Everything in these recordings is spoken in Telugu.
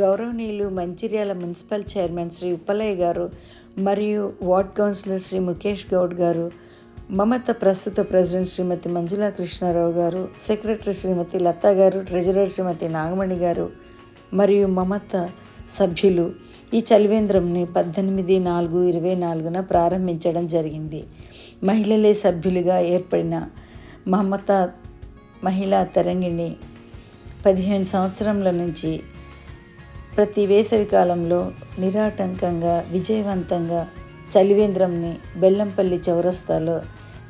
గౌరవనీయులు మంచిర్యాల మున్సిపల్ చైర్మన్ శ్రీ ఉప్పలయ్య గారు మరియు వార్డ్ కౌన్సిలర్ శ్రీ ముఖేష్ గౌడ్ గారు మమత ప్రస్తుత ప్రెసిడెంట్ శ్రీమతి మంజులా కృష్ణారావు గారు సెక్రటరీ శ్రీమతి లతా గారు ట్రెజరర్ శ్రీమతి నాగమణి గారు మరియు మమత సభ్యులు ఈ చలివేంద్రంని పద్దెనిమిది నాలుగు ఇరవై నాలుగున ప్రారంభించడం జరిగింది. మహిళలే సభ్యులుగా ఏర్పడిన మమత మహిళా తరంగిణి పదిహేను సంవత్సరముల నుంచి ప్రతి వేసవి కాలంలో నిరాటంకంగా విజయవంతంగా చలివేంద్రంని బెల్లంపల్లి చౌరస్తాలో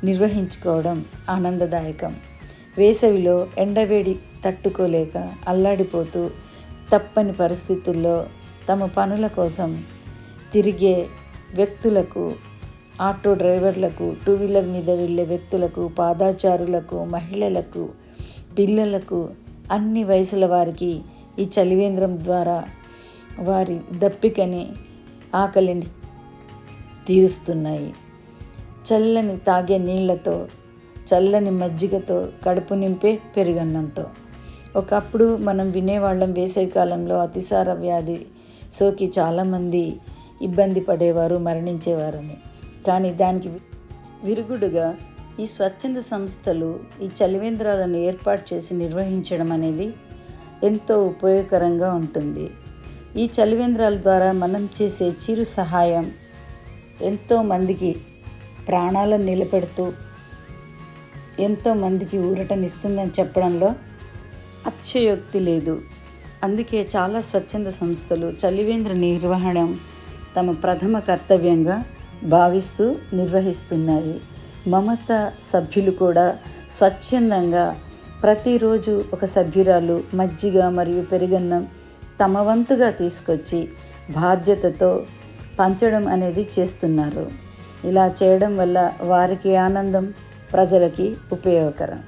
నిర్వహించుకోవడం ఆనందదాయకం. వేసవిలో ఎండవేడి తట్టుకోలేక అల్లాడిపోతూ తప్పని పరిస్థితుల్లో తమ పనుల కోసం తిరిగే వ్యక్తులకు ఆటో డ్రైవర్లకు టూ వీలర్ మీద వెళ్ళే వ్యక్తులకు పాదాచారులకు మహిళలకు పిల్లలకు అన్ని వయసుల వారికి ఈ చలివేంద్రం ద్వారా వారి దప్పికని ఆకలిని తీరుస్తున్నాయి. చల్లని తాగే నీళ్ళతో చల్లని మజ్జిగతో కడుపు నింపే పెరుగన్నంతో. ఒకప్పుడు మనం వినేవాళ్ళం వేసవి కాలంలో అతిసార వ్యాధి సోకి చాలామంది ఇబ్బంది పడేవారు మరణించేవారని. కానీ దానికి విరుగుడుగా ఈ స్వచ్ఛంద సంస్థలు ఈ చలివేంద్రాలను ఏర్పాటు చేసి నిర్వహించడం అనేది ఎంతో ఉపయోగకరంగా ఉంటుంది. ఈ చలివేంద్రాల ద్వారా మనం చేసే చిరు సహాయం. ఎంతోమందికి ప్రాణాలను నిలబెడుతూ ఎంతోమందికి ఊరటనిస్తుందని చెప్పడంలో అతిశయోక్తి లేదు. అందుకే చాలా స్వచ్ఛంద సంస్థలు చలివేంద్ర నిర్వహణ తమ ప్రథమ కర్తవ్యంగా భావిస్తూ నిర్వహిస్తున్నాయి. మమత సభ్యులు కూడా స్వచ్ఛందంగా ప్రతిరోజు ఒక సభ్యురాలు మజ్జిగ మరియు పెరుగన్నం తమ వంతుగా తీసుకొచ్చి బాధ్యతతో పంచడం అనేది చేస్తున్నారు. ఇలా చేయడం వల్ల వారికి ఆనందం ప్రజలకి ఉపయోగకరం.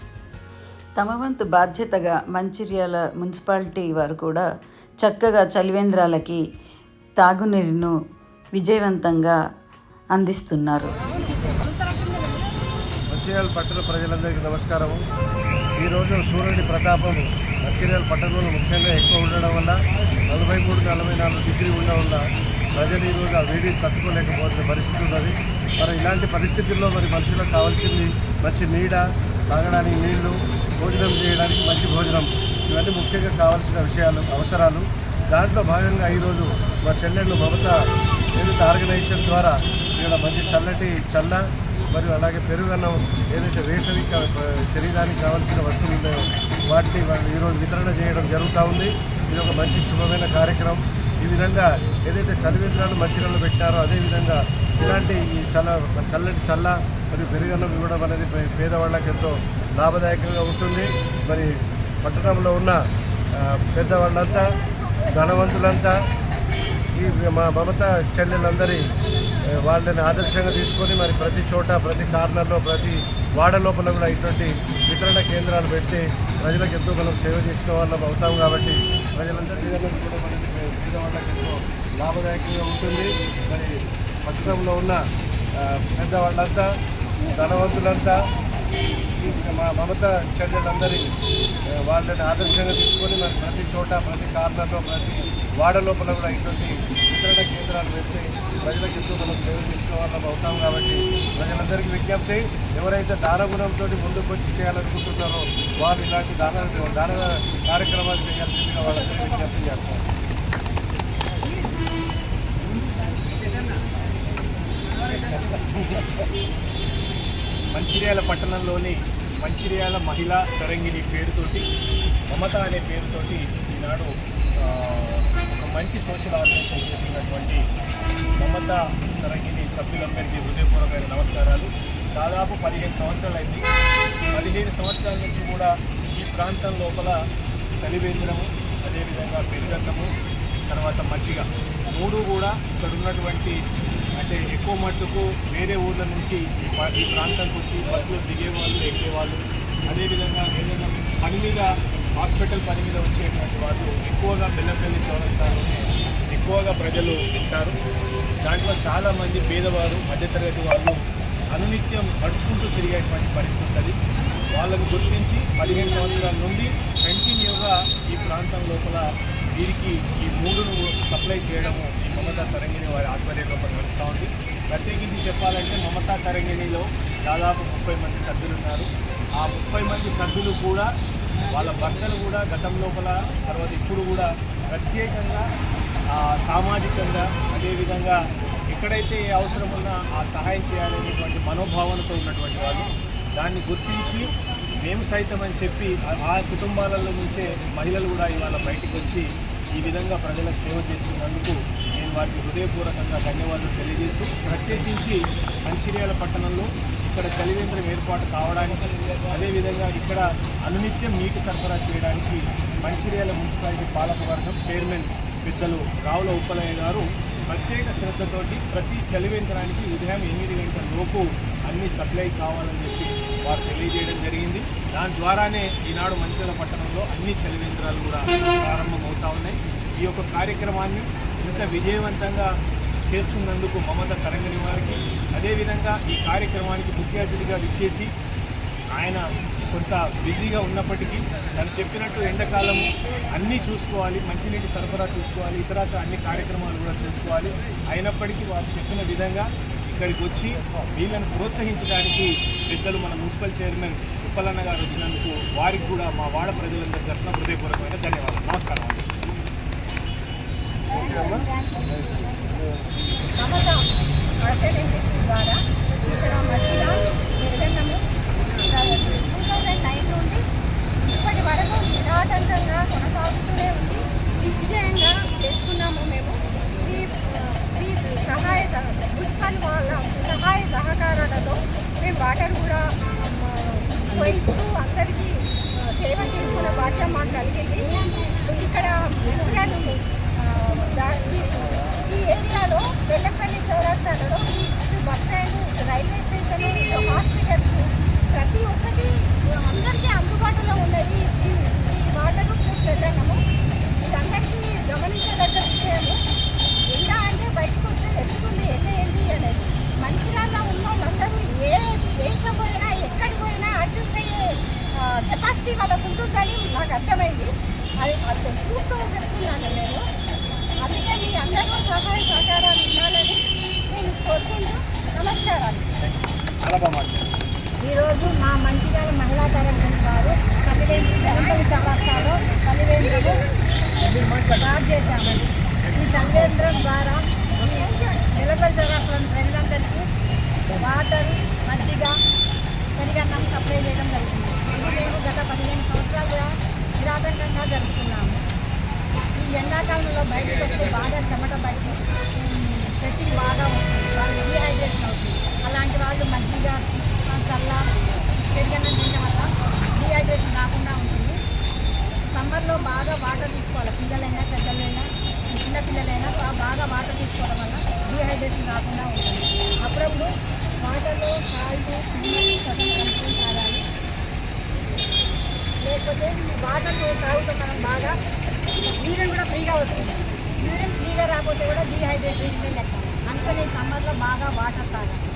తమ వంతు బాధ్యతగా మంచిర్యాల మున్సిపాలిటీ వారు కూడా చక్కగా చలివేంద్రాలకి తాగునీరును విజయవంతంగా అందిస్తున్నారు. మంచిర్యాల పట్టణ ప్రజలందరికీ నమస్కారం ఈరోజు సూర్యుడి ప్రతాపం మంచిర్యాల పట్టణంలో ముఖ్యంగా ఎక్కువ ఉండడం వల్ల నలభై మూడు నలభై నాలుగు డిగ్రీ ఉండడం వల్ల ప్రజలు ఈరోజు ఆ వేడిని తట్టుకోలేకపోతున్న పరిస్థితి ఉన్నది. మరి ఇలాంటి పరిస్థితుల్లో మరి మనుషులకు కావాల్సింది మంచి నీడ తాగడానికి నీళ్ళు భోజనం చేయడానికి మంచి భోజనం. ఇవన్నీ ముఖ్యంగా కావాల్సిన విషయాలు అవసరాలు. దాంట్లో భాగంగా ఈరోజు మా చెల్లెళ్ళు మమత ఏదైతే ఆర్గనైజేషన్ ద్వారా ఇక్కడ మంచి చల్లటి చల్ల మరియు అలాగే పెరుగన్నం ఏదైతే వేసవి శరీరానికి కావాల్సిన వస్తువులు ఉన్నాయో వాటిని ఈరోజు వితరణ చేయడం జరుగుతూ ఉంది. ఇది ఒక మంచి శుభమైన కార్యక్రమం. ఈ విధంగా ఏదైతే చలివేంద్రాలు మంచినీళ్ళు పెట్టారో అదేవిధంగా ఇలాంటి ఈ చల్ల చల్లటి చల్ల మరియు పెరుగన్నం ఇవ్వడం అనేది పేదవాళ్ళకి ఎంతో లాభదాయకంగా ఉంటుంది. మరి పట్టణంలో ఉన్న పెద్దవాళ్ళంతా ధనవంతులంతా ఈ మా మమత చెల్లెలందరి వాళ్ళని ఆదర్శంగా తీసుకొని మరి ప్రతి చోట ప్రతి కార్నర్లో ప్రతి వాడ లోపల కూడా ఇటువంటి వితరణ కేంద్రాలు పెట్టి ప్రజలకు ఎంతో మనం సేవ చేసిన వాళ్ళం అవుతాం కాబట్టి ప్రజలందరి కూడా మనకి పేదవాళ్ళకి ఎంతో లాభదాయకంగా ఉంటుంది. మరి పట్టణంలో ఉన్న పెద్దవాళ్ళంతా ధనవంతులంతా మా మమత చర్యలందరి వాళ్ళని ఆదర్శంగా తీసుకొని మరి ప్రతి చోట ప్రతి కార్నర్లో ప్రతి వాడ లోపల కూడా ఇటువంటి వితరణ కేంద్రాలు పెట్టి ప్రజలకు ఎంతో మనం సేవ చేసుకోవాలని అవుతాం కాబట్టి ప్రజలందరికీ విజ్ఞప్తి ఎవరైతే దానగుణంతో ముందుకు వచ్చి చేయాలనుకుంటున్నారో వారు ఇలాంటి దాన దాన కార్యక్రమాలు చేయాల్సిందిగా వాళ్ళందరికీ విజ్ఞప్తి చేస్తారు మంచిర్యాల పట్టణంలోని మంచిర్యాల మహిళా సరంగిణి పేరుతోటి మమత అనే పేరుతోటి ఈనాడు మంచి సోషల్ ఆర్గనైజేషన్ చేసినటువంటి మమత తరగిని సభ్యులందరికీ హృదయపూర్వకమైన నమస్కారాలు. దాదాపు పదిహేను సంవత్సరాలు అయింది. పదిహేను సంవత్సరాల నుంచి కూడా ఈ ప్రాంతం లోపల చలివేంద్రము అదేవిధంగా పెరుగన్నము తర్వాత మజ్జిగ. మూడు కూడా ఇక్కడ ఉన్నటువంటి అంటే ఎక్కువ మట్టుకు వేరే ఊర్ల నుంచి ఈ ఈ ప్రాంతానికి వచ్చి బస్సులో దిగేవాళ్ళు ఎక్కేవాళ్ళు. అదేవిధంగా ఏదైనా పని మీద హాస్పిటల్ పని మీద వచ్చేటువంటి వాళ్ళు ఎక్కువగా బెల్లంపల్లి చౌరస్తాలోనే ఎక్కువగా ప్రజలు ఉంటారు దాంట్లో చాలామంది పేదవారు మధ్యతరగతి వాళ్ళు అనునిత్యం నడుచుకుంటూ తిరిగేటువంటి పరిస్థితి ఉంటుంది వాళ్ళకు గుర్తించి పదిహేను సంవత్సరాల నుండి కంటిన్యూగా ఈ ప్రాంతం లోపల వీరికి ఈ మూడును సప్లై చేయడము ఈ మమతా తరంగిణి వారి ఆధ్వర్యంలో నడుస్తూ ఉంది. ప్రత్యేకించి చెప్పాలంటే మమతా తరంగిణిలో దాదాపు ముప్పై మంది సభ్యులు ఉన్నారు. ఆ ముప్పై మంది సభ్యులు కూడా వాళ్ళ భర్తలు కూడా గతం లోపల తర్వాత ఇప్పుడు కూడా ప్రత్యేకంగా సామాజికంగా అదేవిధంగా ఎక్కడైతే ఏ అవసరం ఉన్నా ఆ సహాయం చేయాలనేటువంటి మనోభావనతో ఉన్నటువంటి వాళ్ళు దాన్ని గుర్తించి మేము సైతం అని చెప్పి ఆ- కుటుంబాలలో నుంచే మహిళలు కూడా ఇవాళ బయటికి వచ్చి ఈ విధంగా ప్రజలకు సేవ చేస్తున్నందుకు నేను వారికి హృదయపూర్వకంగా ధన్యవాదాలు తెలియజేస్తూ ప్రత్యేకించి మంచిర్యాల పట్టణంలో ఇక్కడ చలివేంద్రం ఏర్పాటు కావడానికి అదేవిధంగా ఇక్కడ అనునిత్యం నీటి సరఫరా చేయడానికి మంచిర్యాల మున్సిపాలిటీ పాలకవర్గం చైర్మన్ పెద్దలు రావుల ఉప్పలయ్య గారు ప్రత్యేక శ్రద్ధతోటి ప్రతి చలివేంద్రానికి ఉదయం ఎనిమిది గంటల లోపు అన్ని సప్లై కావాలని చెప్పి వారు తెలియజేయడం జరిగింది. దాని ద్వారానే ఈనాడు మంచిర్యాల పట్టణంలో అన్ని చలివేంద్రాలు కూడా ప్రారంభమవుతా ఉన్నాయి. ఈ యొక్క కార్యక్రమాన్ని ఇంత విజయవంతంగా చేస్తున్నందుకు మమత తరంగని వారికి అదేవిధంగా ఈ కార్యక్రమానికి ముఖ్య అతిథిగా విచ్చేసి ఆయన కొంత బిజీగా ఉన్నప్పటికీ తను చెప్పినట్టు ఎండాకాలం అన్నీ చూసుకోవాలి మంచినీటి సరఫరా చూసుకోవాలి ఇతర అన్ని కార్యక్రమాలు కూడా చూసుకోవాలి. అయినప్పటికీ వారు చెప్పిన విధంగా ఇక్కడికి వచ్చి వీళ్ళని ప్రోత్సహించడానికి పెద్దలు మన మున్సిపల్ చైర్మన్ ఉప్పలన్న గారు వచ్చినందుకు వారికి కూడా మా వాడ ప్రజలందరి తరఫున హృదయపూర్వకమైన ధన్యవాదాలు. నమస్కారం అండి మమత ఆర్గనైజేషన్ ద్వారా ఇక్కడ మధ్యలో నిర్గన్నము టూ థౌజండ్ నైన్ నుండి ఇప్పటి వరకు నిరాటంకంగా కొనసాగుతూనే ఉంది దిగ్విజయంగా చేసుకున్నాము మేము ఈ ఈ సహాయ సహ- మున్సిపల్ వాళ్ళ సహాయ సహకారాలతో మేము వాటర్ కూడా పోయిస్తూ అందరికీ సేవ చేసుకునే భాగ్యం మాకు కలిగింది. ఇక్కడ మున్సిపల్ ఆ, దా- ఈ- ఈ ఏరియాలో బెల్లంపల్లి చౌరస్తాలలో ఇటు బస్ స్టాండ్ రైల్వే స్టేషన్ ఇటు హాస్పిటల్స్ ప్రతి ఒక్కటి అందరికీ అందుబాటులో ఉన్నది ఈ ఈ వాటర్ ప్లస్ వెళ్ళడము ఇది అందరికీ గమనించదగ్గ విషయము ఎండ అంటే బయటకు వస్తే తెలుస్తుంది ఎండ ఏంటి అనేది మంచిర్యాలలో ఉన్న వాళ్ళందరూ ఏ దేశం పోయినా ఎక్కడికి పోయినా అడ్జస్ట్ అయ్యే కెపాసిటీ వాళ్ళకు ఉంటుందని నాకు అర్థమైంది అది అది చూస్తూ చెప్తున్నాను నేను అందుకే మీ అందరూ సహాయ సహకారాలు ఇవ్వాలని నేను కోరుకుంటూ నమస్కారాలు చాలా బాగా మాట్లాడారు ఈరోజు మా మంచిర్యాల మహిళా తరగతి వారు చలివేంద్రం వెలంపల్లి చౌరస్తాలో చలివేంద్రము స్టార్ట్ చేశామండి ఈ చలివేంద్రం ద్వారా వెలంపల్లి చౌరస్తాలోని ప్రజలందరికీ వాటర్ మజ్జిగ పెరిగన్నం సప్లై చేయడం జరుగుతుంది ఇది మేము గత పదిహేను సంవత్సరాలుగా నిరాటంకంగా జరుపుతున్నాము ఈ ఎండాకాలంలో బయటకు వస్తే బాగా చెమట బయట సెట్టింగ్ బాగా వస్తుంది. వాళ్ళు డీహైడ్రేషన్ అవుతుంది అలాంటి వాళ్ళు మజ్జిగ ఆ, చల్ల పెరిగన్నం తినడం వల్ల డీహైడ్రేషన్ రాకుండా ఉంటుంది సమ్మర్లో బాగా వాటర్ తీసుకోవాలి పిల్లలైనా పెద్దలైనా చిన్న పిల్లలైనా బా- బాగా వాటర్ తీసుకోవడం వల్ల డీహైడ్రేషన్ రాకుండా ఉంటుంది అప్పుడప్పుడు వాటర్లో సాల్ట్ కలుపుకొని లేకపోతే వాటర్ తాగుతాం మనం బాగా యూరిన్ కూడా ఫ్రీగా వస్తుంది. యూరిన్ ఫ్రీగా రాకపోతే కూడా డీహైడ్రేషన్ లెక్క. అందుకని సమ్మర్లో బాగా వాటర్ తాగాలి.